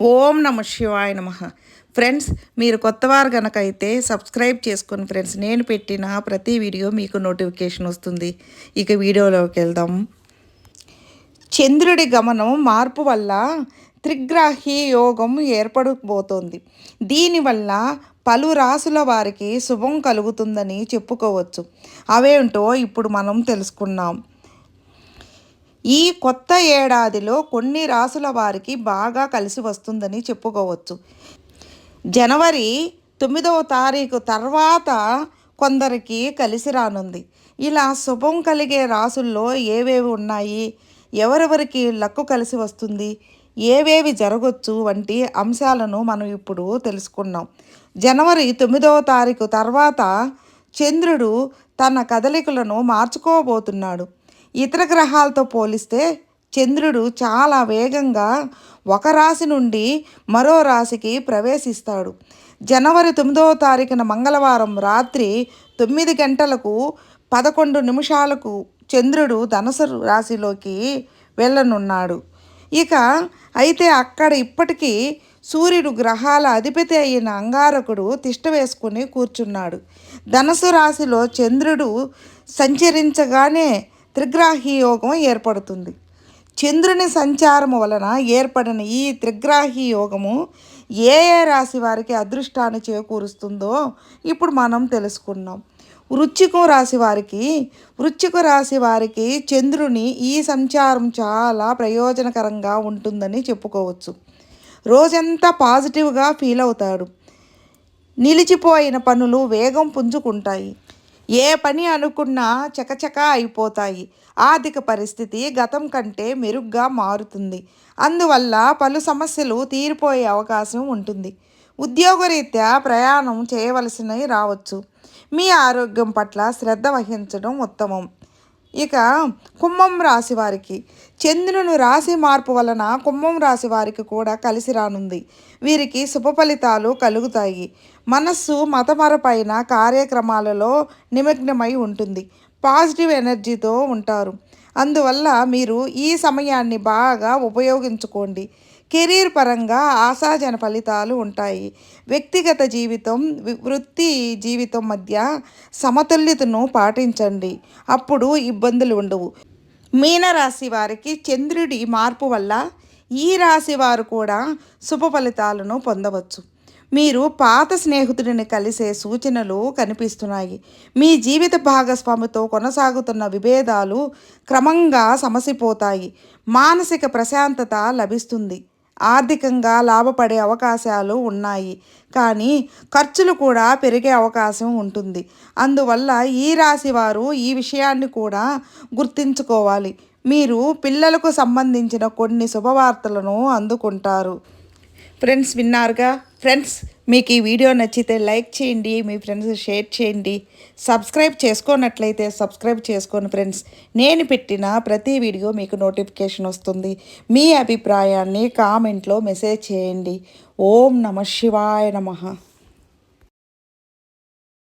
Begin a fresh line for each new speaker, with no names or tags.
ఓం నమ శివాయ నమ. ఫ్రెండ్స్ మీరు కొత్తవారు కనుక అయితే సబ్స్క్రైబ్ చేసుకుని ఫ్రెండ్స్ నేను పెట్టిన ప్రతి వీడియో మీకు నోటిఫికేషన్ వస్తుంది. ఇక వీడియోలోకి వెళ్దాం. చంద్రుడి గమనం మార్పు వల్ల త్రిగ్రాహి యోగం ఏర్పడబోతోంది. దీనివల్ల పలు రాసుల వారికి శుభం కలుగుతుందని చెప్పుకోవచ్చు. అవేంటో ఇప్పుడు మనం తెలుసుకున్నాం. ఈ కొత్త ఏడాదిలో కొన్ని రాసుల వారికి బాగా కలిసి వస్తుందని చెప్పుకోవచ్చు. జనవరి తొమ్మిదవ తారీఖు తర్వాత కొందరికి కలిసి రానుంది. ఇలా శుభం కలిగే రాసుల్లో ఏవేవి ఉన్నాయి? ఎవరెవరికి లక్కు కలిసి వస్తుంది? ఏవేవి జరగొచ్చు? వంటి అంశాలను మనం ఇప్పుడు తెలుసుకున్నాం. జనవరి తొమ్మిదవ తారీఖు తర్వాత చంద్రుడు తన కదలికలను మార్చుకోబోతున్నాడు. ఇతర గ్రహాలతో పోలిస్తే చంద్రుడు చాలా వేగంగా ఒక రాశి నుండి మరో రాశికి ప్రవేశిస్తాడు. జనవరి తొమ్మిదవ తారీఖున మంగళవారం రాత్రి తొమ్మిది గంటలకు పదకొండు నిమిషాలకు చంద్రుడు ధనుసు రాశిలోకి వెళ్ళనున్నాడు. ఇక అయితే అక్కడ ఇప్పటికీ సూర్యుడు గ్రహాల అధిపతి అయిన అంగారకుడు తిష్ట వేసుకుని కూర్చున్నాడు. ధనుసు రాశిలో చంద్రుడు సంచరించగానే త్రిగ్రాహి యోగం ఏర్పడుతుంది. చంద్రుని సంచారము వలన ఏర్పడిన ఈ త్రిగ్రాహి యోగము ఏ ఏ రాశి వారికి అదృష్టాన్ని చేకూరుస్తుందో ఇప్పుడు మనం తెలుసుకున్నాం. వృచ్చికం రాశి వారికి వృచ్చిక రాశి వారికి చంద్రుని ఈ సంచారం చాలా ప్రయోజనకరంగా ఉంటుందని చెప్పుకోవచ్చు. రోజంతా పాజిటివ్గా ఫీల్ అవుతాడు. నిలిచిపోయిన పనులు వేగం పుంజుకుంటాయి. ఏ పని అనుకున్నా చకచక అయిపోతాయి. ఆర్థిక పరిస్థితి గతం కంటే మెరుగ్గా మారుతుంది. అందువల్ల పలు సమస్యలు తీరిపోయే అవకాశం ఉంటుంది. ఉద్యోగరీత్యా ప్రయాణం చేయవలసినవి రావచ్చు. మీ ఆరోగ్యం పట్ల శ్రద్ధ వహించడం ఉత్తమం. ఇక కుంభం రాశి వారికి. చంద్రుని రాశి మార్పు వలన కుంభం రాశి వారికి కూడా కలిసి రానుంది. వీరికి శుభ ఫలితాలు కలుగుతాయి. మనస్సు మతమరపైన కార్యక్రమాలలో నిమగ్నమై ఉంటుంది. పాజిటివ్ ఎనర్జీతో ఉంటారు. అందువల్ల మీరు ఈ సమయాన్ని బాగా ఉపయోగించుకోండి. కెరీర్ పరంగా ఆశాజన ఫలితాలు ఉంటాయి. వ్యక్తిగత జీవితం వృత్తి జీవితం మధ్య సమతుల్యతను పాటించండి. అప్పుడు ఇబ్బందులు ఉండవు. మీనరాశి వారికి చంద్రుడి మార్పు వల్ల ఈ రాశి వారు కూడా శుభ ఫలితాలను పొందవచ్చు. మీరు పాత స్నేహితుడిని కలిసే సూచనలు కనిపిస్తున్నాయి. మీ జీవిత భాగస్వామితో కొనసాగుతున్న విభేదాలు క్రమంగా సమసిపోతాయి. మానసిక ప్రశాంతత లభిస్తుంది. ఆర్థికంగా లాభపడే అవకాశాలు ఉన్నాయి. కానీ ఖర్చులు కూడా పెరిగే అవకాశం ఉంటుంది. అందువల్ల ఈ రాశి వారు ఈ విషయాన్ని కూడా గుర్తుంచుకోవాలి. మీరు పిల్లలకు సంబంధించిన కొన్ని శుభవార్తలను అందుకుంటారు. ఫ్రెండ్స్ విన్నారుగా? ఫ్రెండ్స్ మీకు ఈ వీడియో నచ్చితే లైక్ చేయండి మీ ఫ్రెండ్స్ షేర్ చేయండి. సబ్స్క్రైబ్ చేసుకోనట్లయితే సబ్స్క్రైబ్ చేసుకోండి ఫ్రెండ్స్. నేను పెట్టిన ప్రతి వీడియో మీకు నోటిఫికేషన్ వస్తుంది. మీ అభిప్రాయాన్ని కామెంట్లో మెసేజ్ చేయండి. ఓం నమ శివాయ నమ.